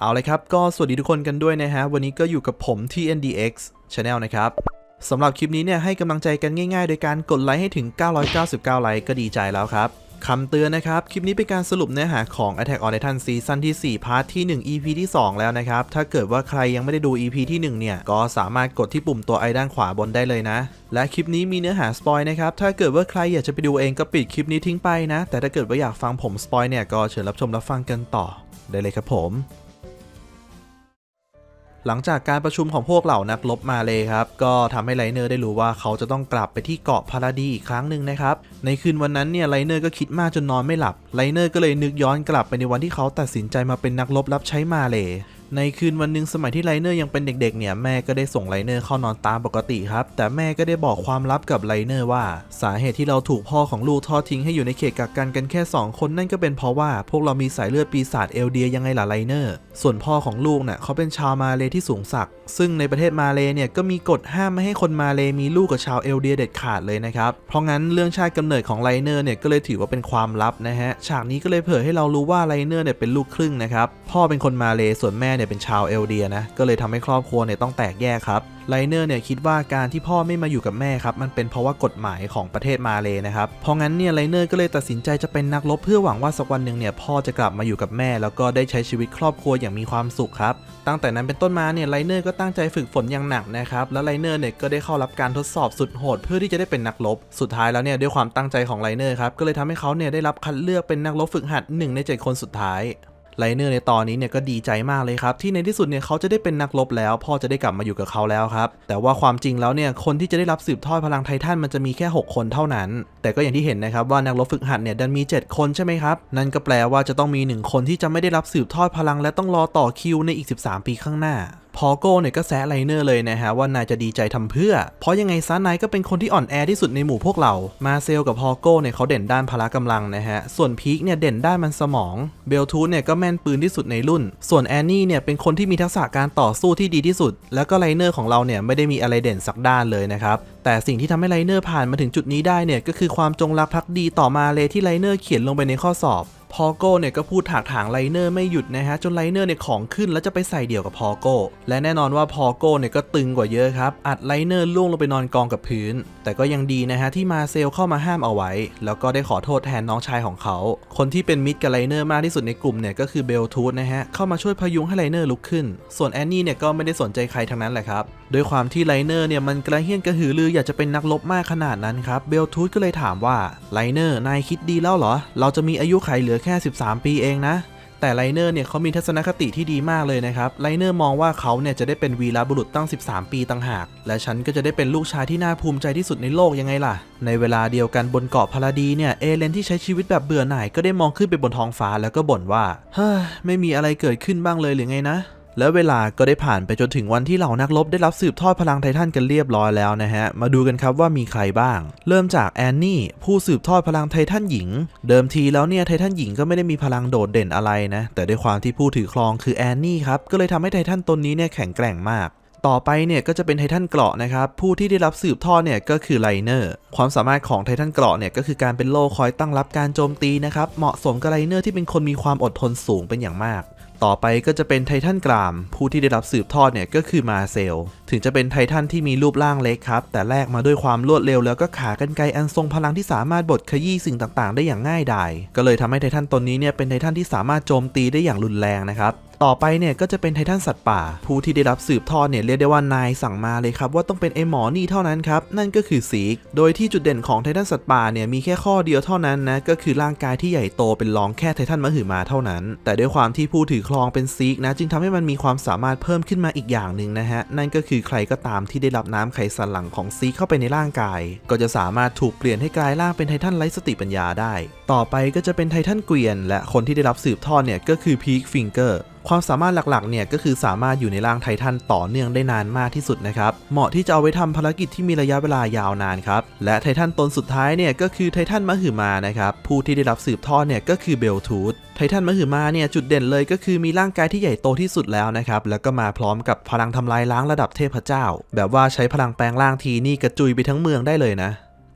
เอาเลยครับ ก็สวัสดีทุกคนกันด้วยนะฮะ วันนี้ก็อยู่กับผม TNDX Channel นะครับสำหรับคลิปนี้เนี่ยให้กำลังใจกันง่ายๆ โดยการกดไลค์ให้ถึง 999 ไลค์ก็ดีใจแล้วครับคำเตือนนะครับ คลิปนี้เป็นการสรุปเนื้อหาของ Attack on Titan ซีซั่นที่ 4 พาร์ทที่ 1 EP ที่ 2 แล้วนะครับ ถ้าเกิดว่าใครยังไม่ได้ดู EP ที่ 1 เนี่ย ก็สามารถกดที่ปุ่มตัวไอด้านขวาบนได้เลยนะ และคลิปนี้มีเนื้อหาสปอยนะครับ ถ้าเกิดว่าใครอยากจะไปดูเองก็ปิดคลิปนี้ทิ้งไปนะ แต่ถ้าเกิดว่าอยากฟังผมสปอยเนี่ยก็เชิญรับชมรับฟังกันต่อได้เลยครับผม หลังจากการประชุมของพวกเหล่านักลบมาเลยครับ ก็ทำให้ไลเนอร์ได้รู้ว่าเขาจะต้องกลับไปที่เกาะพาราดีอีกครั้งหนึ่งนะครับ ในคืนวันนั้นเนี่ยไลเนอร์ก็คิดมากจนนอนไม่หลับ ไลเนอร์ก็เลยนึกย้อนกลับไปในวันที่เขาตัดสินใจมาเป็นนักลบรับใช้มาเลย ในคืนวันหนึ่งสมัยที่ไลเนอร์ยังเป็นเด็กๆ เนี่ยแม่ก็ได้ส่งไลเนอร์เข้านอนตามปกติครับ แต่แม่ก็ได้บอกความลับกับไลเนอร์ว่า สาเหตุที่เราถูกพ่อของลูกทอดทิ้งให้อยู่ในเขตกักกันกันแค่ 2 คนนั่นก็เป็นเพราะว่าพวกเรามีสายเลือดปีศาจเอลเดียยังไงล่ะไลเนอร์ ส่วนพ่อของลูกเนี่ยเขาเป็นชาวมาเลที่สูงศักดิ์ซึ่งในประเทศมาเลเนี่ยก็มีกฎห้ามไม่ให้คนมาเลมีลูกกับชาวเอลเดียเด็ดขาดเลยนะครับ เพราะงั้นเรื่องชาติกำเนิดของไลเนอร์เนี่ยก็เลยถือว่าเป็นความลับนะฮะฉากนี้ก็เลยเผยให้เรารู้ว่าไลเนอร์เนี่ยเป็นลูกครึ่งนะครับพ่อเป็นคนมาเลส่วนแม่เนี่ยเป็นชาวเอลเดียนะ ก็เลยทำให้ครอบครัวเนี่ยต้องแตกแยกครับ ไลเนอร์เนี่ยคิดว่าการที่พ่อไม่มาอยู่กับแม่ครับมันเป็นเพราะว่ากฎหมายของประเทศมาเลนะครับ เพราะงั้นเนี่ยไลเนอร์ก็เลยตัดสินใจจะเป็นนักรบเพื่อหวังว่าสักวันหนึ่งเนี่ยพ่อจะกลับมาอยู่กับแม่ แล้วก็ได้ใช้ชีวิตครอบครัวอย่างมีความสุขครับ ตั้งแต่นั้นเป็นต้นมาเนี่ยไลเนอร์ก็ตั้งใจฝึกฝนอย่างหนักนะครับแล้วไลเนอร์เนี่ยก็ได้เข้ารับการทดสอบสุดโหดเพื่อที่จะได้เป็นนักรบสุดท้ายแล้วเนี่ยด้วยความตั้งใจของไลเนอร์ครับก็เลยทำให้เขาเนี่ยได้รับคัดเลือกเป็นนักรบฝึกหัดหนึ่งในเจ็ดคนสุดท้าย ไลเนอร์ในตอนนี้เนี่ยก็ดีใจมากเลยครับ ที่ในที่สุดเนี่ยเขาจะได้เป็นนักรบแล้ว พ่อจะได้กลับมาอยู่กับเขาแล้วครับ แต่ว่าความจริงแล้วเนี่ยคนที่จะได้รับสืบทอดพลังไททันมันจะมีแค่ 6 คนเท่านั้น แต่ก็อย่างที่เห็นนะครับว่านักรบฝึกหัดเนี่ยดันมี 7 คนใช่ไหมครับ นั่นก็แปลว่าจะต้องมี 1 คนที่จะไม่ได้รับสืบทอดพลัง และต้องรอต่อคิวในอีก 13 ปีข้างหน้า พอโก้เนี่ยก็แซะไลเนอร์เลยนะฮะว่านายจะดีใจทำเพื่อ เพราะยังไงซะนายก็เป็นคนที่อ่อนแอที่สุดในหมู่พวกเรา มาเซลกับพอโก้เนี่ยเขาเด่นด้านพละกำลังนะฮะ ส่วนพีคเนี่ยเด่นด้านมันสมอง เบลทูธเนี่ยก็แม่นปืนที่สุดในรุ่น ส่วนแอนนี่เนี่ยเป็นคนที่มีทักษะการต่อสู้ที่ดีที่สุด แล้วก็ไลเนอร์ของเราเนี่ยไม่ได้มีอะไรเด่นสักด้านเลยนะครับ แต่สิ่งที่ทำให้ไลเนอร์ผ่านมาถึงจุดนี้ได้เนี่ยก็คือความจงรักภักดีต่อมาเลยที่ไลเนอร์เขียนลงไปในข้อสอบ พอโก้เนี่ยก็พูดถากถางไลเนอร์ไม่หยุดนะฮะจนไลเนอร์เนี่ยของขึ้นแล้วจะไปใส่เดี่ยวกับพอโก้และแน่นอนว่าพอโก้เนี่ยก็ตึงกว่าเยอะครับ อัดไลเนอร์ล่วงลงไปนอนกองกับพื้น แต่ก็ยังดีนะฮะที่มาเซลเข้ามาห้ามเอาไว้ แล้วก็ได้ขอโทษแทนน้องชายของเขา คนที่เป็นมิตรกับไลเนอร์มากที่สุดในกลุ่มเนี่ยก็คือเบลทูธนะฮะเข้ามาช่วยพยุงให้ไลเนอร์ลุกขึ้น ส่วนแอนนี่เนี่ยก็ไม่ได้สนใจใครทั้งนั้นแหละครับด้วยความที่ไลเนอร์เนี่ยมันกระเฮี้ยนกระหือรืออยากจะเป็นนักรบมากขนาดนั้นครับเบลทูธก็เลยถามว่าไลเนอร์นายคิดดีแล้วเหรอเราจะมีอายุไขเหลือแค่ 13 ปีเองนะ แต่ไลเนอร์เนี่ยเขามีทัศนคติที่ดีมากเลยนะครับ ไลเนอร์มองว่าเขาเนี่ยจะได้เป็นวีรบุรุษตั้ง 13 ปีต่างหาก และฉันก็จะได้เป็นลูกชายที่น่าภูมิใจที่สุดในโลกยังไงล่ะ ในเวลาเดียวกันบนเกาะพาราดีเนี่ยเอเลนที่ใช้ชีวิตแบบเบื่อหน่ายก็ได้มองขึ้นไปบนท้องฟ้าแล้วก็บ่นว่า เฮ้ยไม่มีอะไรเกิดขึ้นบ้างเลยหรือไงนะ แล้วเวลาก็ได้ผ่านไปจนถึงวันที่เหล่านักรบได้รับสืบทอดพลังไททันกันเรียบร้อยแล้วนะฮะ มาดูกันครับว่ามีใครบ้าง เริ่มจากแอนนี่ผู้สืบทอดพลังไททันหญิง เดิมทีแล้วเนี่ยไททันหญิงก็ไม่ได้มีพลังโดดเด่นอะไรนะ แต่ด้วยความที่ผู้ถือครองคือแอนนี่ครับ ก็เลยทำให้ไททันตนนี้เนี่ยแข็งแกร่งมากต่อไปเนี่ยก็จะเป็นไททันเกราะนะครับ ผู้ที่ได้รับสืบทอดเนี่ยก็คือไลเนอร์ ความสามารถของไททันเกราะเนี่ยก็คือการเป็นโล่คอยตั้งรับการโจมตีนะครับ เหมาะสมกับไลเนอร์ที่เป็นคนมีความอดทนสูงเป็นอย่างมาก ต่อไปก็จะเป็นไททันกราม ผู้ที่ได้รับสืบทอดเนี่ยก็คือมาเซล ถึงจะเป็นไททันที่มีรูปร่างเล็กครับ แต่แลกมาด้วยความรวดเร็วแล้วก็ขากรรไกรอันทรงพลังที่สามารถบดขยี้สิ่งต่างๆ ได้อย่างง่ายดายก็เลยทำให้ไททันตนนี้เนี่ยเป็นไททันที่สามารถโจมตีได้อย่างรุนแรงนะครับต่อไปเนี่ยก็จะเป็นไททันสัตว์ป่า ผู้ที่ได้รับสืบทอดเนี่ยเรียกได้ว่านายสั่งมาเลยครับว่าต้องเป็นไอหมอนี่เท่านั้นครับนั่นก็คือซีกโดยที่จุดเด่นของไททันสัตว์ป่าเนี่ยมีแค่ข้อเดียวเท่านั้นนะก็คือร่างกายที่ใหญ่โตเป็นรองแค่ไททันมหึมาเท่านั้น แต่ด้วยความที่ผู้ถือครองเป็นซีกนะจึงทำให้มันมีความสามารถเพิ่มขึ้นมาอีกอย่างหนึ่งนะฮะนั่นก็คือใครก็ตามที่ได้รับน้ำไขสันหลังของซีกเข้าไปในร่างกาย ก็จะสามารถถูกเปลี่ยนให้กลายร่างเป็นไททันไร้สติปัญญาได้ ต่อไปก็จะเป็นไททันเกวียน และคนที่ได้รับสืบทอดเนี่ยก็คือพีคฟิงเกอร์ ความสามารถหลักๆเนี่ยก็คือสามารถอยู่ในร่างไททันต่อเนื่องได้นานมากที่สุดนะครับ เหมาะที่จะเอาไว้ทำภารกิจที่มีระยะเวลายาวนานครับ และไททันตนสุดท้ายเนี่ยก็คือไททันมหึมานะครับ ผู้ที่ได้รับสืบทอดเนี่ยก็คือเบลทูธไททันมหึมาเนี่ยจุดเด่นเลยก็คือมีร่างกายที่ใหญ่โตที่สุดแล้วนะครับ แล้วก็มาพร้อมกับพลังทำลายล้างระดับเทพเจ้า แบบว่าใช้พลังแปลงร่างทีนี่กระจุยไปทั้งเมืองได้เลยนะ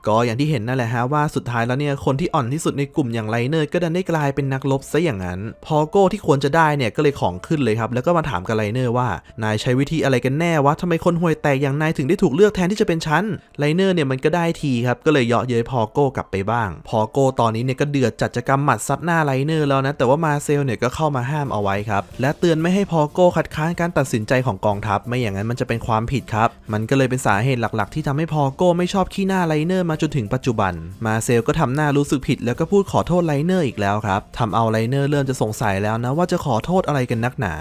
ก็อย่างที่เห็นนั่นแหละฮะว่าสุดท้ายแล้วเนี่ยคนที่อ่อนที่สุดในกลุ่มอย่างไลเนอร์ก็ดันได้กลายเป็นนักรบซะอย่างนั้น พอโก้ที่ควรจะได้เนี่ยก็เลยของขึ้นเลยครับ แล้วก็มาถามกับไลเนอร์ว่านายใช้วิธีอะไรกันแน่วะทำไมคนห่วยแตกอย่างนายถึงได้ถูกเลือกแทนที่จะเป็นฉันไลเนอร์เนี่ยมันก็ได้ทีครับก็เลยเยาะเย้ยพอโก้กลับไปบ้าง พอโก้ตอนนี้เนี่ยก็เดือดจัดจะกรรมหมัดซัดหน้าไลเนอร์แล้วนะแต่ว่ามาเซลเนี่ยก็เข้ามาห้ามเอาไว้ครับและเตือนไม่ให้พอโก้คัดค้านการตัดสินใจของกองทัพไม่อย่างนั้นมันจะเป็นความผิดครับมันก็เลยเป็นสาเหตุหลัก ๆ ที่ทำให้พอโก้ไม่ชอบขี้หน้าไลเนอร์มาจนถึงปัจจุบัน มาเซลก็ทำหน้ารู้สึกผิดแล้วก็พูดขอโทษไลเนอร์อีกแล้วครับทำเอาไลเนอร์เริ่มจะสงสัยแล้วนะว่าจะขอโทษอะไรกันนักหนา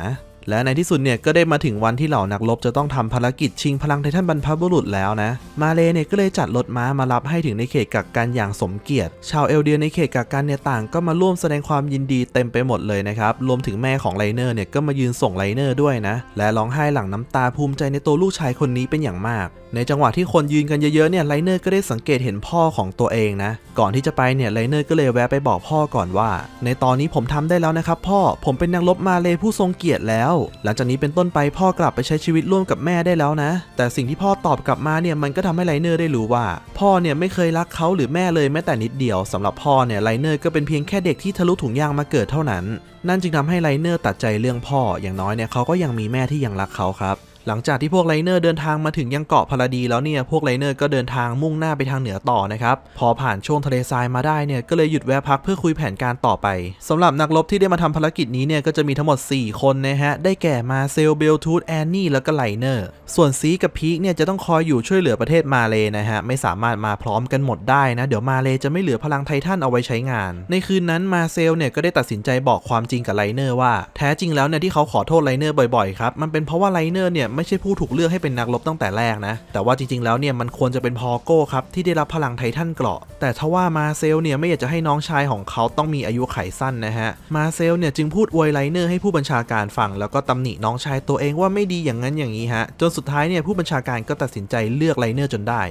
และในที่สุดเนี่ยก็ได้มาถึงวันที่เหล่านักรบจะต้องทำภารกิจชิงพลังไททันบรรพบุรุษแล้วนะ มาเลเนี่ยก็เลยจัดรถม้ามารับให้ถึงในเขตกักกันอย่างสมเกียรติ ชาวเอลเดียในเขตกักกันเนี่ยต่างก็มาร่วมแสดงความยินดีเต็มไปหมดเลยนะครับ รวมถึงแม่ของไลเนอร์เนี่ยก็มายืนส่งไลเนอร์ด้วยนะ และร้องไห้หลั่งน้ำตาภูมิใจในตัวลูกชายคนนี้เป็นอย่างมากในจังหวะที่คนยืนกันเยอะๆเนี่ยไลเนอร์ก็ได้สังเกตเห็นพ่อของตัวเองนะ ก่อนที่จะไปเนี่ยไลเนอร์ก็เลยแวะไปบอกพ่อก่อนว่า ในตอนนี้ผมทำได้แล้วนะครับพ่อผมเป็นนักรบมาเลผู้ทรงเกียรติแล้ว หลังจากนี้เป็นต้นไปพ่อกลับไปใช้ชีวิตร่วมกับแม่ได้แล้วนะ แต่สิ่งที่พ่อตอบกลับมาเนี่ยมันก็ทำให้ไลเนอร์ได้รู้ว่า พ่อเนี่ยไม่เคยรักเขาหรือแม่เลยแม้แต่นิดเดียวสำหรับพ่อเนี่ยไลเนอร์ก็เป็นเพียงแค่เด็กที่ทะลุถุงยางมาเกิดเท่านั้น นั่นจึงทำให้ไลเนอร์ตัดใจเรื่องพ่ออย่างน้อยเนี่ยเขาก็ยังมีแม่ที่ยังรักเขาครับ หลังจากที่พวกไลเนอร์เดินทางมาถึงยังเกาะพาราดีแล้วเนี่ยพวกไลเนอร์ก็เดินทางมุ่งหน้าไปทางเหนือต่อนะครับพอผ่านช่วงทะเลทรายมาได้เนี่ยก็เลยหยุดแวะพักเพื่อคุยแผนการต่อไปสำหรับนักรบที่ได้มาทำภารกิจนี้เนี่ยก็จะมีทั้งหมด 4 คนนะฮะได้แก่มาเซลเบลทูธแอนนี่แล้วก็ไลเนอร์ส่วนซีกับพีคเนี่ยจะต้องคอยอยู่ช่วยเหลือประเทศมาเลนะฮะไม่สามารถมาพร้อมกันหมดได้นะเดี๋ยวมาเลจะไม่เหลือพลังไททันเอาไว้ใช้งาน ในคืนนั้นมาเซลเนี่ยก็ได้ตัดสินใจบอกความจริงกับไลเนอร์ว่าแท้จริงแล้วเนี่ยที่เขาขอโทษไลเนอร์บ่อยๆครับมันเป็นเพราะว่าไลเนอร์เนี่ยไม่ใช่ผู้ถูกเลือกให้เป็นนักรบตั้งแต่แรกนะ แต่ว่าจริงๆ แล้วเนี่ยมันควรจะเป็นพอโก้ครับที่ได้รับพลังไททันเกราะ แต่ทว่ามาเซลเนี่ยไม่อยากจะให้น้องชายของเขาต้องมีอายุไขสั้นนะฮะ มาเซลเนี่ยจึงพูดอวยไลเนอร์ให้ผู้บัญชาการฟังแล้วก็ตำหนิน้องชายตัวเองว่าไม่ดีอย่างนั้นอย่างนี้ฮะ จนสุดท้ายเนี่ยผู้บัญชาการก็ตัดสินใจเลือกไลเนอร์จนได้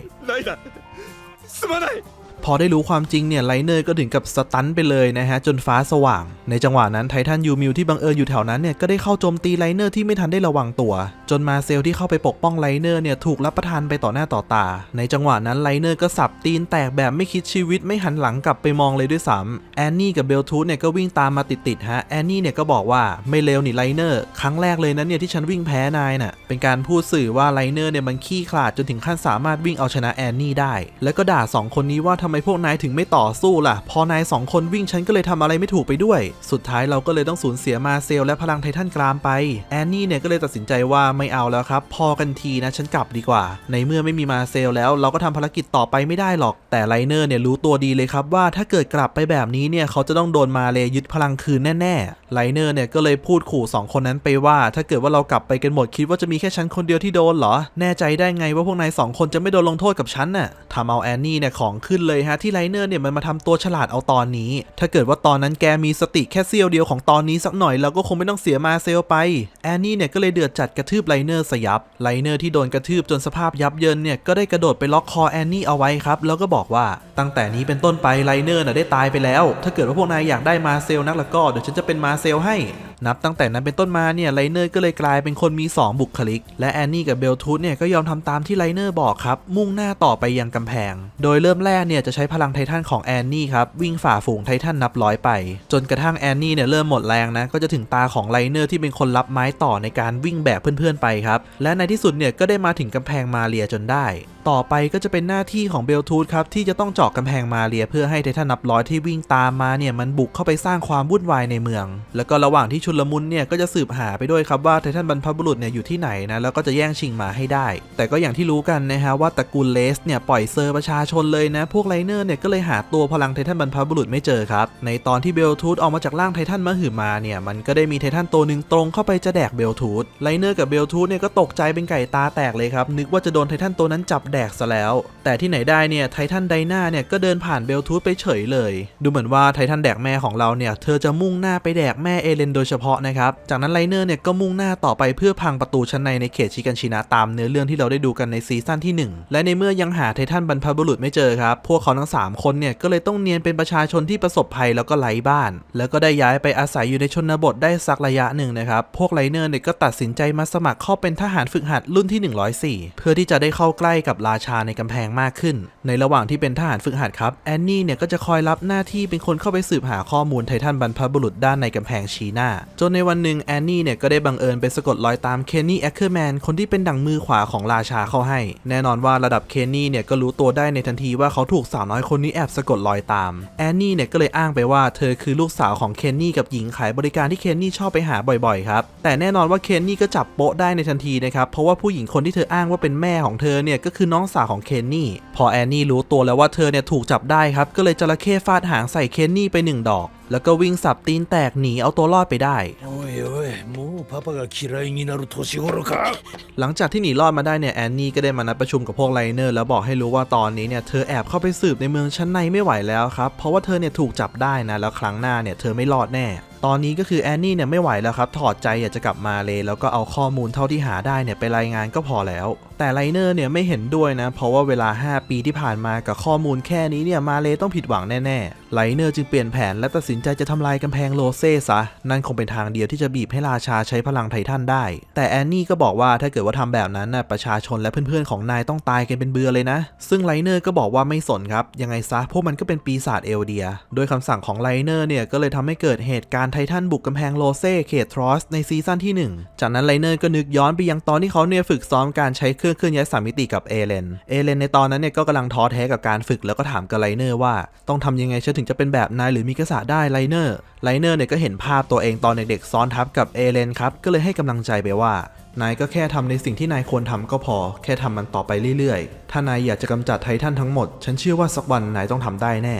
พอได้รู้ความจริงเนี่ยไลเนอร์ก็ถึงกับสตันไปเลยนะฮะจนฟ้าสว่าง ในจังหวะนั้นไททันยูมิวที่บังเอิญอยู่แถวนั้นเนี่ยก็ได้เข้าโจมตีไลเนอร์ที่ไม่ทันได้ระวังตัว จนมาเซลที่เข้าไปปกป้องไลเนอร์เนี่ยถูกรับประทานไปต่อหน้าต่อตา ในจังหวะนั้นไลเนอร์ก็สับตีนแตกแบบไม่คิดชีวิตไม่หันหลังกลับไปมองเลยด้วยซ้ำแอนนี่กับเบลทูธเนี่ยก็วิ่งตามมาติดๆฮะแอนนี่เนี่ยก็บอกว่าไม่เลวนี่ไลเนอร์ครั้งแรกเลยนะเนี่ยที่ฉันวิ่งแพ้นายน่ะเป็นการพูดสื่อว่าไลเนอร์เนี่ยมันขี้ขลาดจนถึงขั้นสามารถวิ่งเอาชนะแอนนี่ได้ แล้วก็ด่าสองคนนี้ว่าทำไมพวกนายถึงไม่ต่อสู้ล่ะ พอนายสองคนวิ่งฉันก็เลยทำอะไรไม่ถูกไปด้วย สุดท้ายเราก็เลยต้องสูญเสียมาเซลและพลังไททันกรามไป แอนนี่เนี่ยก็เลยตัดสินใจว่าไม่เอาแล้วครับ พอกันทีนะฉันกลับดีกว่า ในเมื่อไม่มีมาเซลแล้วเราก็ทำภารกิจต่อไปไม่ได้หรอก แต่ไลเนอร์เนี่ยรู้ตัวดีเลยครับว่าถ้าเกิดกลับไปแบบนี้เนี่ยเขาจะต้องโดนมาเลยึดพลังคืนแน่ๆไลเนอร์เนี่ยก็เลยพูดขู่สองคนนั้นไปว่า ถ้าเกิดว่าเรากลับไปกันหมดคิดว่าจะมีแค่ฉันคนเดียวที่โดนเหรอ แน่ใจได้ไงว่าพวกนายสองคนจะไม่โดนลงโทษกับฉันน่ะทำเอาแอนนี่เนี่ยของขึ้นเลยฮะที่ไลเนอร์เนี่ยมันมาทำตัวฉลาดเอาตอนนี้ ถ้าเกิดว่าตอนนั้นแกมีสติแค่เสี้ยวเดียวของตอนนี้สักหน่อยเราก็คงไม่ต้องเสียมาเซลไป แอนนี่เนี่ยก็เลยเดือดจัดกระทืบไลเนอร์สยับ ไลเนอร์ที่โดนกระทืบจนสภาพยับเยินเนี่ยก็ได้กระโดดไปล็อกคอแอนนี่เอาไว้ครับ แล้วก็บอกว่าตั้งแต่นี้เป็นต้นไปไลเนอร์น่ะได้ตายไปแล้ว ถ้าเกิดว่าพวกนายอยากได้มาเซลนักละก็เดี๋ยวฉันจะเป็นมาเซลให้ นับตั้งแต่นั้นเป็นต้นมาเนี่ยไลเนอร์ก็เลยกลายเป็นคนมี 2 บุคลิก และแอนนี่กับเบลทูธเนี่ยก็ยอมทำตามที่ไลเนอร์บอกครับ มุ่งหน้าต่อไปยังกำแพง โดยเริ่มแรกเนี่ยจะใช้พลังไททันของแอนนี่ครับวิ่งฝ่าฝูงไททันนับร้อยไป จนกระทั่งแอนนี่เนี่ยเริ่มหมดแรงนะก็จะถึงตาของไลเนอร์ที่เป็นคนรับไม้ต่อในการวิ่งแบกเพื่อนๆไปครับและในที่สุดเนี่ยก็ได้มาถึงกำแพงมาเรียจนได้ ต่อไปก็จะเป็นหน้าที่ของเบลทูธครับที่จะต้องเจาะกำแพงมาเรียเพื่อให้ไททันนับร้อยที่วิ่งตามมาเนี่ยมันบุกเข้าไปสร้างความวุ่นวายในเมือง แล้วก็ระหว่างที่ชุลมุนเนี่ยก็จะสืบหาไปด้วยครับว่าไททันบรรพบุรุษเนี่ยอยู่ที่ไหนนะแล้วก็จะแย่งชิงมาให้ได้ แต่ก็อย่างที่รู้กันนะฮะว่าตระกูลเลสเนี่ยปล่อยเซอร์ประชาชนเลยนะพวกไลเนอร์เนี่ยก็เลยหาตัวพลังไททันบรรพบุรุษไม่เจอครับในตอนที่เบลทูธออกมาจากร่างไททันมหึมาเนี่ยมันก็ได้มีไททันตัวหนึ่งตรงเข้าไปจะแดกเบลทูธไลเนอร์กับเบลทูธเนี่ยก็ตกใจเป็นไก่ตาแตกเลยครับนึกว่าจะโดนไททันตัวนั้นจับแดกซะแล้ว แต่ที่ไหนได้เนี่ยไททันไดนาเนี่ยก็เดินผ่านเบลทูธไปเฉยเลย ดูเหมือนว่าไททันแดกแม่ของเราเนี่ยเธอจะมุ่งหน้าไปแดกแม่เอเลนโดยเฉพาะนะครับ จากนั้นไลเนอร์เนี่ยก็มุ่งหน้าต่อไปเพื่อพังประตูชั้นในในเขตชิกันชินะตามเนื้อเรื่องที่เราได้ดูกันในซีซั่นที่หนึ่งและในเมื่อยังหาไททันบรรพบุรุษไม่เจอครับ พวกเขาทั้งสามคนเนี่ยก็เลยต้องเนียนเป็นประชาชนที่ประสบภัยแล้วก็ไร้บ้าน แล้วก็ได้ย้ายไปอาศัยอยู่ในชนบทได้สักระยะหนึ่งนะครับ พวกไลเนอร์เนี่ยก็ตัดสินใจมาสมัครเข้าเป็นทหารฝึกหัดรุ่นที่ 104 เพื่อที่จะได้เข้าใกล้กับราชาในกำแพงมากขึ้น ในระหว่างที่เป็นทหารฝึกหัดครับแอนนี่เนี่ยก็จะคอยรับหน้าที่เป็นคนเข้าไปสืบหาข้อมูลไททันบรรพบุรุษด้านในกำแพงชีน่าจนในวันหนึ่งแอนนี่เนี่ยก็ได้บังเอิญไปสะกดรอยตามเคนนี่แอคเคอร์แมนคนที่เป็นดั่งมือขวาของราชาเข้าให้ แน่นอนว่าระดับเคนนี่เนี่ยก็รู้ตัวได้ในทันทีว่าเขาถูกสาวน้อยคนนี้แอบสะกดรอยตามแอนนี่เนี่ยก็เลยอ้างไปว่าเธอคือลูกสาวของเคนนี่กับหญิงขายบริการที่เคนนี่ชอบไปหาบ่อยๆครับแต่แน่นอนว่าเคนนี่ก็จับโป๊ะได้ในทันทีนะครับเพราะว่าผู้หญิงคนที่เธออ้างว่าเป็นแม่ของเธอเนี่ยก็คือน้องสาวของเคนนี่พอแอนนี่รู้ตัวแล้วว่าเธอเนี่ยถูกจับได้ครับก็เลยจระเข้ฟาดหางใส่เคนนี่ไปหนึ่งดอก แล้วก็วิ่งสับตีนแตกหนีเอาตัวรอดไปได้ หลังจากที่หนีรอดมาได้เนี่ยแอนนี่ก็ได้มานัดประชุมกับพวกไลเนอร์แล้วบอกให้รู้ว่าตอนนี้เนี่ยเธอแอบเข้าไปสืบในเมืองชั้นในไม่ไหวแล้วครับ เพราะว่าเธอเนี่ยถูกจับได้นะแล้วครั้งหน้าเนี่ยเธอไม่รอดแน่ ตอนนี้ก็คือแอนนี่เนี่ยไม่ไหวแล้วครับถอดใจอยากจะกลับมาเลยแล้วก็เอาข้อมูลเท่าที่หาได้เนี่ยไปรายงานก็พอแล้ว แต่ไลเนอร์เนี่ยไม่เห็นด้วยนะ เพราะว่าเวลา 5 ปีที่ผ่านมากับข้อมูลแค่นี้เนี่ยมาเลต้องผิดหวังแน่ๆไลเนอร์จึงเปลี่ยนแผนและตัดสินใจจะทำลายกำแพงโลเซ่ซะ นั่นคงเป็นทางเดียวที่จะบีบให้ราชาใช้พลังไททันได้ แต่แอนนี่ก็บอกว่าถ้าเกิดว่าทำแบบนั้นน่ะประชาชนและเพื่อนๆของนายต้องตายกันเป็นเบือเลยนะ ซึ่งไลเนอร์ก็บอกว่าไม่สนครับ ยังไงซะพวกมันก็เป็นปีศาจเอลเดีย โดยคำสั่งของไลเนอร์เนี่ยก็เลยทำให้เกิดเหตุการณ์ไททันบุกกำแพงโลเซ่เขตทรอสในซีซั่นที่หนึ่งจากนั้นไลเนอร์ก็นึกย้อนไปยังตอนที่เขาเนี่ยฝึกซ้อมการใช้เครื่องเคลื่อนย้ายสามมิติกับเอเลน เอเลนในตอนนั้นเนี่ยก็กำลังท้อแท้กับการฝึกแล้วก็ถามกับไลเนอร์ว่าต้องทำยังไงฉันถึงจะเป็นแบบนายหรือมิกาสะได้ไลเนอร์ ไลเนอร์เนี่ยก็เห็นภาพตัวเองตอนเด็กๆซ้อนทับกับเอเลนครับ ก็เลยให้กำลังใจไปว่านายก็แค่ทำในสิ่งที่นายควรทำก็พอ แค่ทำมันต่อไปเรื่อยๆ ถ้านายอยากจะกำจัดไททันทั้งหมด ฉันเชื่อว่าสักวันนายต้องทำได้แน่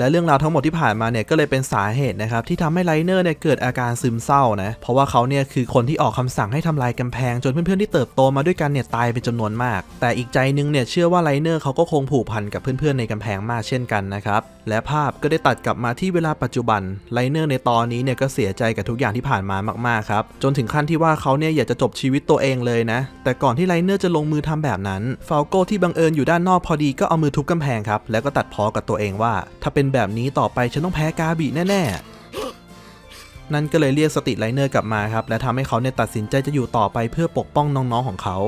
และเรื่องราวทั้งหมดที่ผ่านมาเนี่ยก็เลยเป็นสาเหตุนะครับที่ทำให้ไลเนอร์เนี่ยเกิดอาการซึมเศร้านะเพราะว่าเขาเนี่ยคือคนที่ออกคำสั่งให้ทำลายกำแพงจนเพื่อนๆที่เติบโตมาด้วยกันเนี่ยตายเป็นจำนวนมาก แต่อีกใจนึงเนี่ยเชื่อว่าไลเนอร์เขาก็คงผูกพันกับเพื่อนๆในกำแพงมากเช่นกันนะครับและภาพก็ได้ตัดกลับมาที่เวลาปัจจุบันไลเนอร์ในตอนนี้เนี่ยก็เสียใจกับทุกอย่างที่ผ่านมามากๆครับจนถึงขั้นที่ว่าเขาเนี่ยอยากจะจบชีวิตตัวเองเลยนะ แต่ก่อนที่ไลเนอร์จะลงมือทำแบบนั้นฟาลโกที่บังเอิญอยู่ด้านนอกพอดีก็เอามือทุบกำแพงครับแล้วก็ตัดพ้อกับตัวเองว่า ถ้าเป็นแบบนี้ต่อไปฉันต้องแพ้กาบิแน่ๆ นั่นก็เลยเรียกสติไลเนอร์กลับมาครับ และทำให้เขาเนี่ยตัดสินใจจะอยู่ต่อไปเพื่อปกป้องน้องๆของเขา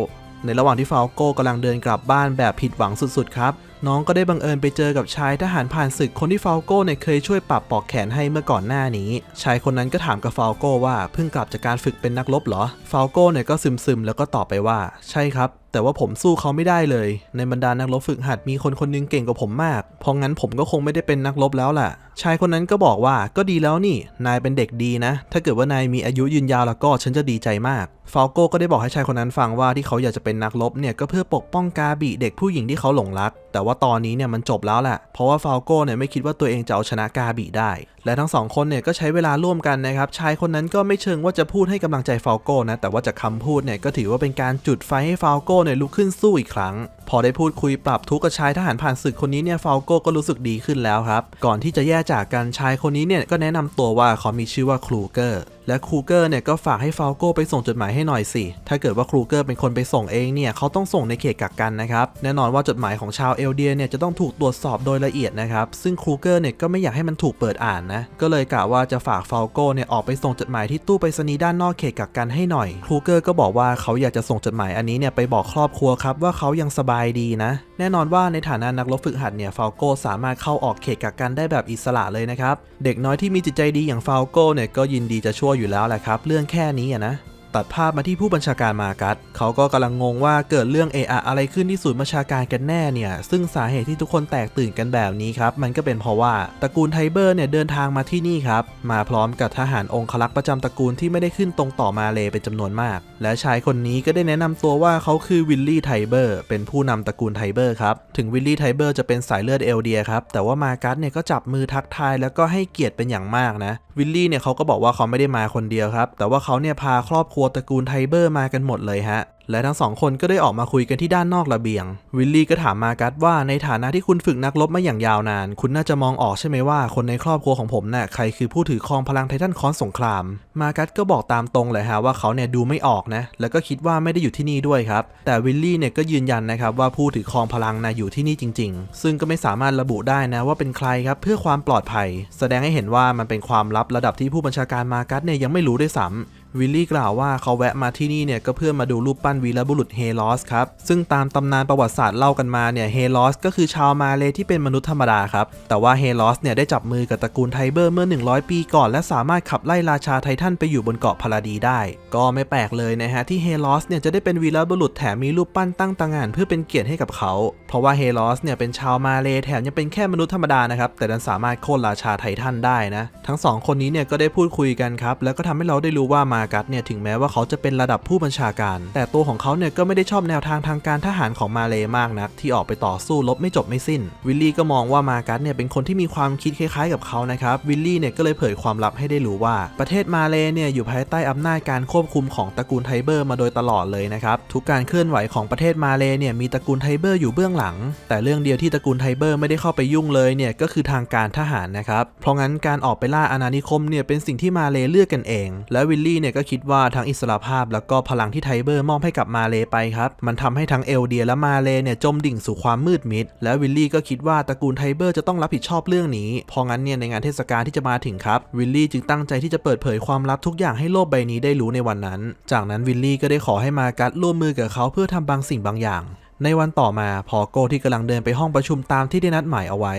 ในระหว่างที่ฟาลโกกำลังเดินกลับบ้านแบบผิดหวังสุดๆ ครับ น้องก็ได้บังเอิญไปเจอกับชายทหารผ่านศึกคนที่ฟาลโกเนี่ยเคยช่วยปรับปอกแขนให้เมื่อก่อนหน้านี้ ชายคนนั้นก็ถามกับฟาลโกว่าเพิ่งกลับจากการฝึกเป็นนักรบเหรอฟาลโกเนี่ยก็ซึมๆแล้วก็ตอบไปว่า ใช่ครับ แต่ว่าผมสู้เขาไม่ได้เลย ในบรรดานักรบฝึกหัดมีคนคนหนึงเก่งกว่าผมมาก เพราะงั้นผมก็คงไม่ได้เป็นนักรบแล้วล่ะ ชายคนนั้นก็บอกว่าก็ดีแล้วนี่ นายเป็นเด็กดีนะ ถ้าเกิดว่านายมีอายุยืนยาวแล้วก็ฉันจะดีใจมาก ฟาลโก้ก็ได้บอกให้ชายคนนั้นฟังว่าที่เขาอยากจะเป็นนักรบเนี่ยก็เพื่อปกป้องกาบิเด็กผู้หญิงที่เขาหลงรัก แต่ว่าตอนนี้เนี่ยมันจบแล้วแหละ เพราะว่าฟาลโก้เนี่ยไม่คิดว่าตัวเองจะเอาชนะกาบิได้ และทั้งสองคนเนี่ยก็ใช้เวลาร่วมกันนะครับ ชายคนนั้นก็ไม่เชิงว่าจะพูดให้กำลังใจฟาโกนะ แต่ว่าจากคำพูดเนี่ยก็ถือว่าเป็นการจุดไฟให้ฟาโกเนี่ยลุกขึ้นสู้อีกครั้ง พอได้พูดคุยปรับทุกข์กับชายทหารผ่านศึกคนนี้เนี่ยฟาลโกก็รู้สึกดีขึ้นแล้วครับ ก่อนที่จะแยกจากกันชายคนนี้เนี่ยก็แนะนำตัวว่าเขามีชื่อว่าครูเกอร์และครูเกอร์เนี่ยก็ฝากให้ฟาลโกไปส่งจดหมายให้หน่อยสิ ถ้าเกิดว่าครูเกอร์เป็นคนไปส่งเองเนี่ยเขาต้องส่งในเขตกักกันนะครับ แน่นอนว่าจดหมายของชาวเอลเดียเนี่ยจะต้องถูกตรวจสอบโดยละเอียดนะครับ ซึ่งครูเกอร์เนี่ยก็ไม่อยากให้มันถูกเปิดอ่านนะ ก็เลยกะว่าจะฝากฟาลโกเนี่ยออกไปส่งจดหมายที่ตู้ไปรษณีย์ด้านนอกเขตกักกันให้หน่อย ครูเกอร์ก็บอกว่าเขาอยากจะส่งจดหมายอันนี้เนี่ยไปบอกครอบครัวครับว่าเขายังสบายดีนะ แน่นอนว่าในฐานะนักรบฝึกหัดเนี่ยฟาลโกสามารถเข้าออกเขตกักกันได้แบบอิสระเลยนะครับ เด็กน้อยที่มีจิตใจดีอย่างฟาลโกเนี่ยก็ยินดีจะช่วยอยู่แล้วแหละครับ เรื่องแค่นี้อะนะ ตัดภาพมาที่ผู้บัญชาการมากัสเขาก็กำลังงงว่าเกิดเรื่องเออะอะไรขึ้นที่ศูนย์บัญชาการกันแน่เนี่ย ซึ่งสาเหตุที่ทุกคนแตกตื่นกันแบบนี้ครับ มันก็เป็นเพราะว่าตระกูลไทเบอร์เนี่ยเดินทางมาที่นี่ครับ มาพร้อมกับทหารองครักษ์ประจำตระกูลที่ไม่ได้ขึ้นตรงต่อมาเลเป็นจำนวนมาก และชายคนนี้ก็ได้แนะนำตัวว่าเขาคือวิลลี่ไทเบอร์เป็นผู้นำตระกูลไทเบอร์ครับ ถึงวิลลี่ไทเบอร์จะเป็นสายเลือดเอลเดียครับ แต่ว่ามากัสเนี่ยก็จับมือทักทายแล้วก็ให้เกียรติเป็นอย่างมากนะ วิลลี่เนี่ยเขาก็บอกว่าเขาไม่ได้มาคนเดียวครับ แต่ว่าเขาเนี่ยพาครอบครัววตระกูลไทเบอร์มากันหมดเลยฮะ และทั้งสองคนก็ได้ออกมาคุยกันที่ด้านนอกระเบียง วิลลี่ก็ถามมากัสว่าในฐานะที่คุณฝึกนักรบมาอย่างยาวนาน คุณน่าจะมองออกใช่ไหมว่าคนในครอบครัวของผมน่ะใครคือผู้ถือครองพลังไททันคอนสงคราม มากัสก็บอกตามตรงเลยฮะว่าเขาเนี่ยดูไม่ออกนะ แล้วก็คิดว่าไม่ได้อยู่ที่นี่ด้วยครับ แต่วิลลี่เนี่ยก็ยืนยันนะครับว่าผู้ถือครองพลังนะอยู่ที่นี่จริง ๆ ซึ่งก็ไม่สามารถระบุได้นะว่าเป็นใครครับเพื่อความปลอดภัย แสดงให้เห็นว่ามันเป็นความลับระดับที่ผู้บัญชาการมากัสเนี่ยยังไม่รู้ด้วยซ้ำ วิลลี่กล่าวว่าเขาแวะมาที่นี่เนี่ยก็เพื่อมาดูรูปปั้นวีรบุรุษเฮลอสครับ ซึ่งตามตำนานประวัติศาสตร์เล่ากันมาเนี่ยเฮลอสก็คือชาวมาเลที่เป็นมนุษย์ธรรมดาครับ แต่ว่าเฮลอสเนี่ยได้จับมือกับตระกูลไทเบอร์เมื่อ 100 ปีก่อน และสามารถขับไล่ราชาไททันไปอยู่บนเกาะพาราดีได้ ก็ไม่แปลกเลยนะฮะที่เฮลอสเนี่ยจะได้เป็นวีรบุรุษแถมมีรูปปั้นตั้งต่างานเพื่อเป็นเกียรติให้กับเขา เพราะว่าเฮลอสเนี่ยเป็นชาวมาเลแถมยังเป็นแค่มนุษย์ธรรมดานะครับแต่ดันสามารถโค่นราชาไททันได้นะทั้งสองคนนี้เนี่ยก็ได้พูดคุยกันครับแล้วก็ทำให้เราได้รู้ว่ามากัสเนี่ยถึงแม้ว่าเขาจะเป็นระดับผู้บัญชาการ แต่ตัวของเขาเนี่ยก็ไม่ได้ชอบแนวทางทางการทหารของมาเลมากนัก ที่ออกไปต่อสู้รบไม่จบไม่สิ้น วิลลี่ก็มองว่ามากัสเนี่ยเป็นคนที่มีความคิดคล้ายๆ กับเขานะครับ วิลลี่เนี่ยก็เลยเผยความลับให้ได้รู้ว่า ประเทศมาเลเนี่ยอยู่ภายใต้อำนาจการควบคุมของตระกูลไทเบอร์มาโดยตลอดเลยนะครับทุกการเคลื่อนไหวของประเทศมาเลเนี่ยมีตระกูลไทเบอร์อยู่เบื้องหลัง แต่เรื่องเดียวที่ตระกูลไทเบอร์ไม่ได้เข้าไปยุ่งเลยเนี่ยก็คือทางการทหารนะครับเพราะงั้นการออกไปล่าอาณานิคมเนี่ยเป็นสิ่งที่มาเลเลือกกันเอง และวิลลี่เนี่ยก็คิดว่าทั้งอิสรภาพแล้วก็พลังที่ไทเบอร์มอบให้กับมาเลไปครับ มันทำให้ทั้งเอลเดียและมาเลเนี่ยจมดิ่งสู่ความมืดมิด และวิลลี่ก็คิดว่าตระกูลไทเบอร์จะต้องรับผิดชอบเรื่องนี้เพราะงั้นเนี่ยในงานเทศกาลที่จะมาถึงครับ วิลลี่จึงตั้งใจที่จะเปิดเผยความลับทุกอย่างให้โลกใบนี้ได้รู้ในวันนั้น จากนั้นวิลลี่ก็ได้ขอให้มากัสร่วมมือกับเขาเพื่อทำบางสิ่งบางอย่าง ในวันต่อมาพอโกที่กำลังเดินไปห้องประชุมตามที่ได้นัดหมายเอาไว้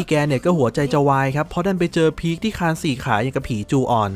พี่แกเนี่ยก็หัวใจจะวายครับเพราะดันไปเจอพีคที่คานสี่ขาอย่างกับผีจูออน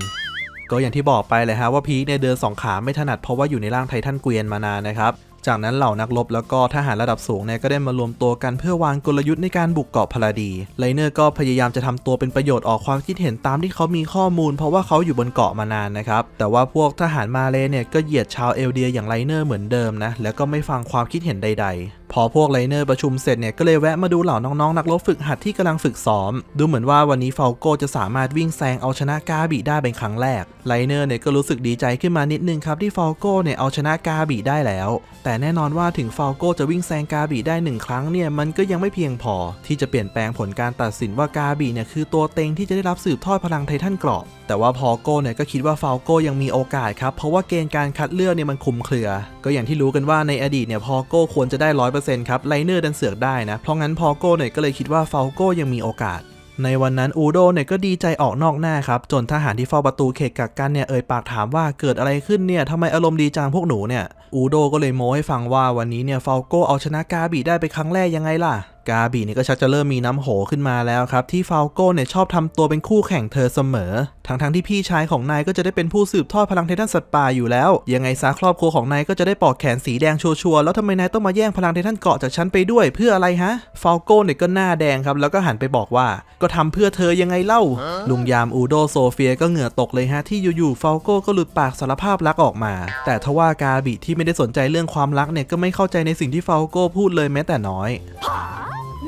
ก็อย่างที่บอกไปเลยฮะว่าพีคเนี่ยเดินสองขาไม่ถนัดเพราะว่าอยู่ในร่างไททันเกวียนมานานนะครับจากนั้นเหล่านักรบแล้วก็ทหารระดับสูงเนี่ยก็ได้มารวมตัวกันเพื่อวางกลยุทธ์ในการบุกเกาะพาราดี ไลเนอร์ก็พยายามจะทำตัวเป็นประโยชน์ออกความคิดเห็นตามที่เขามีข้อมูล เพราะว่าเขาอยู่บนเกาะมานานนะครับ แต่ว่าพวกทหารมาเลเนี่ยก็เหยียดชาวเอลเดียอย่างไลเนอร์เหมือนเดิมนะ แล้วก็ไม่ฟังความคิดเห็นใด ๆ พอพวกไลเนอร์ประชุมเสร็จเนี่ยก็เลยแวะมาดูเหล่าน้องๆนักรบฝึกหัดที่กำลังฝึกซ้อม ดูเหมือนว่าวันนี้เฟลโกจะสามารถวิ่งแซงเอาชนะกาบิได้เป็นครั้งแรกไลเนอร์เนี่ยก็รู้สึกดีใจขึ้นมานิดนึงครับที่เฟลโกเนี่ยเอาชนะกาบิได้แล้ว แต่แน่นอนว่าถึงเฟลโกจะวิ่งแซงกาบิได้หนึ่งครั้งเนี่ยมันก็ยังไม่เพียงพอ ที่จะเปลี่ยนแปลงผลการตัดสินว่ากาบิเนี่ยคือตัวเต็งที่จะได้รับสืบทอดพลังไททันเกราะ แต่ว่าพอโกเนี่ยก็คิดว่าเฟลโกยังมีโอกาสครับเพราะว่าเกณฑ์การคัดเลือกเนี่ยมันคุมเครือ ก็อย่างที่รู้กันว่าในอดีตเนี่ยพอโกควรจะได้ร้อยเป100%ครับไลเนอร์ดันเสือกได้นะ เพราะงั้นพอโก้เนี่ยก็เลยคิดว่าเฟลโก้ยังมีโอกาส ในวันนั้นอูโดเนี่ยก็ดีใจออกนอกหน้าครับ จนทหารที่เฝ้าประตูเขตกักกันเนี่ยเอ่ยปากถามว่าเกิดอะไรขึ้นเนี่ยทำไมอารมณ์ดีจังพวกหนูเนี่ยอูโดก็เลยโม้ให้ฟังว่าวันนี้เนี่ยเฟลโก้เอาชนะกาบีได้ไปครั้งแรกยังไงล่ะกาบีนี่ก็ชักจะเริ่มมีน้ำโหขึ้นมาแล้วครับ ที่ฟาลโก้เนี่ยชอบทำตัวเป็นคู่แข่งเธอเสมอ ทั้งๆที่พี่ชายของนายก็จะได้เป็นผู้สืบทอดพลังไททันสัตว์ป่าอยู่แล้ว ยังไงซะครอบครัวของนายก็จะได้ปอกแขนสีแดงชัวร์ๆแล้วทำไมนายต้องมาแย่งพลังไททันเกาะจากฉันไปด้วยเพื่ออะไรฮะฟาลโก้เนี่ยก็หน้าแดงครับแล้วก็หันไปบอกว่า ก็ทำเพื่อเธอยังไงเล่า ลุงยามอูโดโซเฟียก็เหงื่อตกเลยฮะที่อยู่ๆฟาลโก้ก็หลุดปากสารภาพรักออกมา แต่ทว่ากาบิที่ไม่ได้สนใจเรื่องความรักเนี่ยก็ไม่เข้าใจในสิ่งที่ฟาโก้พูดเลยแม้แต่น้อย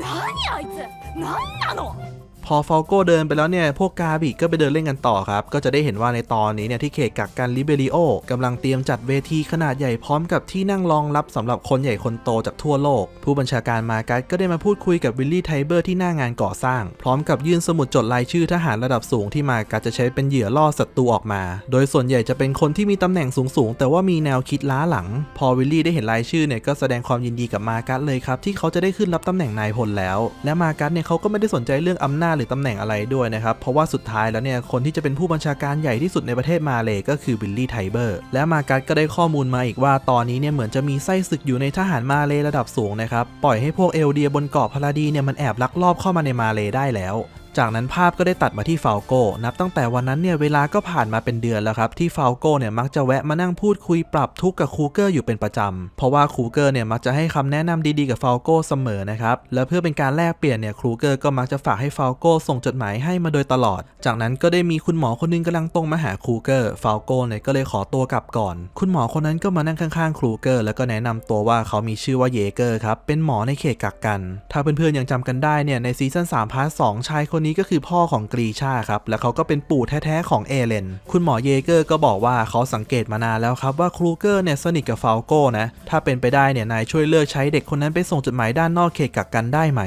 何あいつ？何なの？ พอฟอลโก้เดินไปแล้วเนี่ย พวกกาบิก็ไปเดินเล่นกันต่อครับ ก็จะได้เห็นว่าในตอนนี้เนี่ยที่เขตกักกันลิเบริโอกำลังเตรียมจัดเวทีขนาดใหญ่พร้อมกับที่นั่งรองรับสำหรับคนใหญ่คนโตจากทั่วโลก ผู้บัญชาการมากัสก็ได้มาพูดคุยกับวิลลี่ไทเบอร์ที่หน้างานก่อสร้าง พร้อมกับยื่นสมุดจดรายชื่อทหารระดับสูงที่มากัสจะใช้เป็นเหยื่อล่อศัตรูออกมา โดยส่วนใหญ่จะเป็นคนที่มีตำแหน่งสูงๆแต่ว่ามีแนวคิดล้าหลัง พอวิลลี่ได้เห็นรายชื่อเนี่ยก็แสดงความยินดีกับมากัสเลยครับที่เขาจะได้ขึ้นรับตำแหน่งนายพลแล้ว และมากัสเนี่ยเขาก็ไม่ได้สนใจเรื่องอำนาจหรือตำแหน่งอะไรด้วยนะครับ เพราะว่าสุดท้ายแล้วเนี่ยคนที่จะเป็นผู้บัญชาการใหญ่ที่สุดในประเทศมาเลยก็คือบิลลี่ไทเบอร์และมากัสก็ได้ข้อมูลมาอีกว่าตอนนี้เนี่ยเหมือนจะมีไส้ศึกอยู่ในทหารมาเลยระดับสูงนะครับปล่อยให้พวกเอลเดียบนเกาะพาราดีเนี่ยมันแอบลักลอบเข้ามาในมาเลยได้แล้ว จากนั้นภาพก็ได้ตัดมาที่ฟาลโก้นับตั้งแต่วันนั้นเนี่ยเวลาก็ผ่านมาเป็นเดือนแล้วครับที่ฟาลโก้เนี่ยมักจะแวะมานั่งพูดคุยปรับทุกข์กับคูเกอร์อยู่เป็นประจำเพราะว่าคูเกอร์เนี่ยมักจะให้คำแนะนำดีๆกับฟาลโก้เสมอนะครับและเพื่อเป็นการแลกเปลี่ยนเนี่ยคูเกอร์ก็มักจะฝากให้ฟาลโก้ส่งจดหมายให้มาโดยตลอด จากนั้นก็ได้มีคุณหมอคนหนึงกำลังตรงมาหาคูเกอร์ฟาลโก้เนี่ยก็เลยขอตัวกลับก่อน คุณหมอคนนั้นก็มานั่งข้างๆคูเกอร์แล้วก็แนะนำตัวว่าเขามีชื่อว่าเยเกอร์ครับเป็นหมอในเขตกักกัน ถ้าเพื่อนๆยังจำกันได้เนี่ยในซีซั่น3พาร์ท2ชายคนนี้ก็คือพ่อของกรีชาครับ และเขาก็เป็นปู่แท้ๆของเอเลน คุณหมอเยเกอร์ก็บอกว่าเขาสังเกตมานานแล้วครับว่าครูเกอร์เนี่ยสนิทกับฟาลโก้นะ ถ้าเป็นไปได้เนี่ยนายช่วยเลิกใช้เด็กคนนั้นไปส่งจดหมายด้านนอกเขตกักกันได้ไหม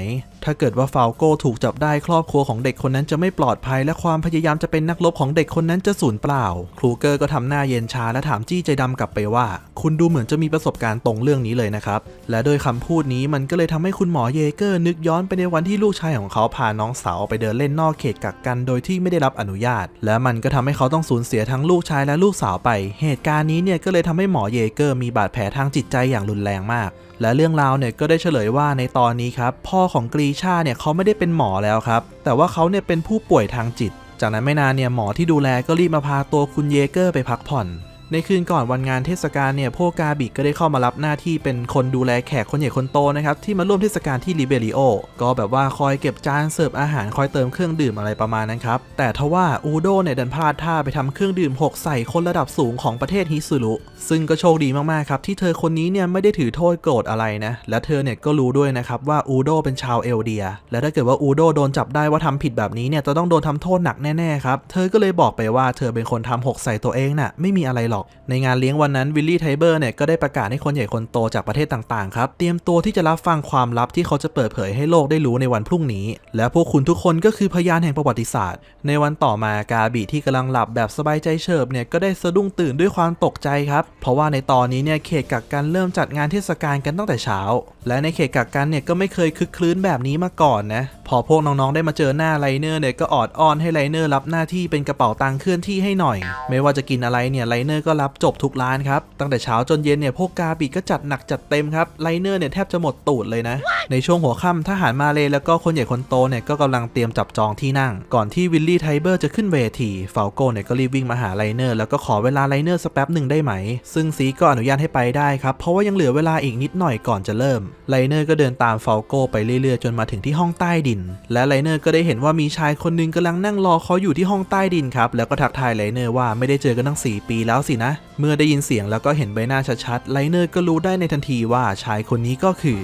ถ้าเกิดว่าฟาลโก้ถูกจับได้ครอบครัวของเด็กคนนั้นจะไม่ปลอดภัย และความพยายามจะเป็นนักรบของเด็กคนนั้นจะสูญเปล่า ครูเกอร์ก็ทำหน้าเย็นชาและถามจี้ใจดำกลับไปว่า คุณดูเหมือนจะมีประสบการณ์ตรงเรื่องนี้เลยนะครับ และโดยคำพูดนี้มันก็เลยทำให้คุณหมอเยเกอร์ นึกย้อนไปในวันที่ลูกชายของเขาพาน้องสาวไปเดินเล่นนอกเขตกักกันโดยที่ไม่ได้รับอนุญาต และมันก็ทำให้เขาต้องสูญเสียทั้งลูกชายและลูกสาวไป เหตุการณ์นี้เนี่ยก็เลยทำให้หมอเยเกอร์มีบาดแผลทางจิตใจอย่างรุนแรงมาก และเรื่องราวเนี่ยก็ได้เฉลยว่าในตอนนี้ครับพ่อของกรีชาเนี่ยเขาไม่ได้เป็นหมอแล้วครับ แต่ว่าเขาเนี่ยเป็นผู้ป่วยทางจิต จากนั้นไม่นานเนี่ยหมอที่ดูแลก็รีบมาพาตัวคุณเยเกอร์ไปพักผ่อน ในคืนก่อนวันงานเทศกาลเนี่ยพวกกาบิก็ได้เข้ามารับหน้าที่เป็นคนดูแลแขกคนใหญ่คนโตนะครับที่มาร่วมเทศกาลที่ลิเบริโอก็แบบว่าคอยเก็บจานเสิร์ฟอาหารคอยเติมเครื่องดื่มอะไรประมาณนั้นครับแต่ทว่าอูโดเนี่ยดันพลาดท่าไปทำเครื่องดื่มหกใส่คนระดับสูงของประเทศฮิซุรุซึ่งก็โชคดีมากๆครับที่เธอคนนี้เนี่ยไม่ได้ถือโทษโกรธอะไรนะและเธอเนี่ยก็รู้ด้วยนะครับว่าอูโดเป็นชาวเอลเดีย และถ้าเกิดว่าอูโดโดนจับได้ว่าทำผิดแบบนี้เนี่ยจะต้องโดนทำโทษหนักแน่ๆครับเธอก็เลยบอกไปว่าเธอเป็นคนทำหกใส่ตัวเองน่ะไม่มีอะไรหรอกในงานเลี้ยงวันนั้นวิลลี่ไทเบอร์เนี่ยก็ได้ประกาศให้คนใหญ่คนโตจากประเทศต่างๆครับเตรียมตัวที่จะรับฟังความลับที่เขาจะเปิดเผยให้โลกได้รู้ในวันพรุ่งนี้ และพวกคุณทุกคนก็คือพยานแห่งประวัติศาสตร์ ในวันต่อมากาบีที่กำลังหลับแบบสบายใจเฉิบเนี่ยก็ได้สะดุ้งตื่นด้วยความตกใจครับ เพราะว่าในตอนนี้เนี่ยเขตกักกันเริ่มจัดงานเทศกาลกันตั้งแต่เช้า และในเขตกักกันเนี่ยก็ไม่เคยคึกคลื้นแบบนี้มาก่อนนะ พอพวกน้องๆได้มาเจอหน้าไลเนอร์เนี่ยก็ออดอ้อนให้ไลเนอร์รับหน้าที่เป็นกระเป๋าตังค์เคลื่อนที่ให้หน่อย ไม่ว่าจะกินอะไรเนี่ยไลเนอร์ก็รับจบทุกร้านครับ ตั้งแต่เช้าจนเย็นเนี่ยพวกกาบิก็จัดหนักจัดเต็มครับไลเนอร์เนี่ยแทบจะหมดตูดเลยนะ ในช่วงหัวค่ำทหารมาเลยแล้วก็คนใหญ่คนโตเนี่ยก็กำลังเตรียมจับจองที่นั่ง ก่อนที่วิลลี่ไทเบอร์จะขึ้นเวทีเฟาลโกเนี่ยก็รีบวิ่งมาหาไลเนอร์แล้วก็ขอเวลาไลเนอร์สักแป๊บหนึ่งได้ไหม ซึ่งซีก็อนุญาตให้ไปได้ครับเพราะว่ายังเหลือเวลาอีกนิดหน่อยก่อนจะเริ่มไลเนอร์ก็เดินตามฟาลโก้ไปเรื่อยๆ จนมาถึงที่ห้องใต้ดิน และไลเนอร์ก็ได้เห็นว่ามีชายคนหนึงกำลังนั่งรอเขาอยู่ที่ห้องใต้ดินครับ แล้วก็ทักทายไลเนอร์ว่าไม่ได้เจอกันตั้ง 4 ปีแล้วสินะ เมื่อได้ยินเสียงแล้วก็เห็นใบหน้าชัดๆ ไลเนอร์ก็รู้ได้ในทันทีว่าชายคนนี้ก็คือ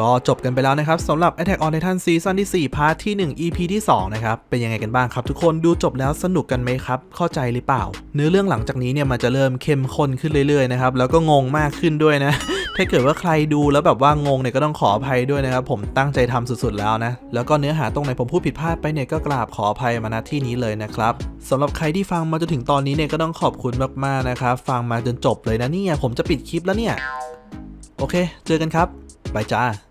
ก็จบกันไปแล้วนะครับสำหรับ Attack on Titan ซีซั่นที่ 4 พาร์ทที่ 1 EP ที่ 2 นะครับ เป็นยังไงกันบ้างครับ ทุกคนดูจบแล้วสนุกกันไหมครับ เข้าใจหรือเปล่า เนื้อเรื่องหลังจากนี้เนี่ยมันจะเริ่มเข้มข้นขึ้นเรื่อยๆนะครับ แล้วก็งงมากขึ้นด้วยนะ ถ้าเกิดว่าใครดูแล้วแบบว่างงเนี่ยก็ต้องขออภัยด้วยนะครับ ผมตั้งใจทำสุดๆแล้วนะ แล้วก็เนื้อหาตรงไหนผมพูดผิดพลาดไปเนี่ยก็กราบขออภัยมาณที่นี้เลยนะครับสำหรับใครที่ฟังมาจนถึงตอนนี้เนี่ยก็ต้องขอบคุณมากๆนะครับฟังมาจนจบเลยนะเนี่ยผมจะปิดคลิปแล้วเนี่ยโอเค เจอกันครับบายจ้า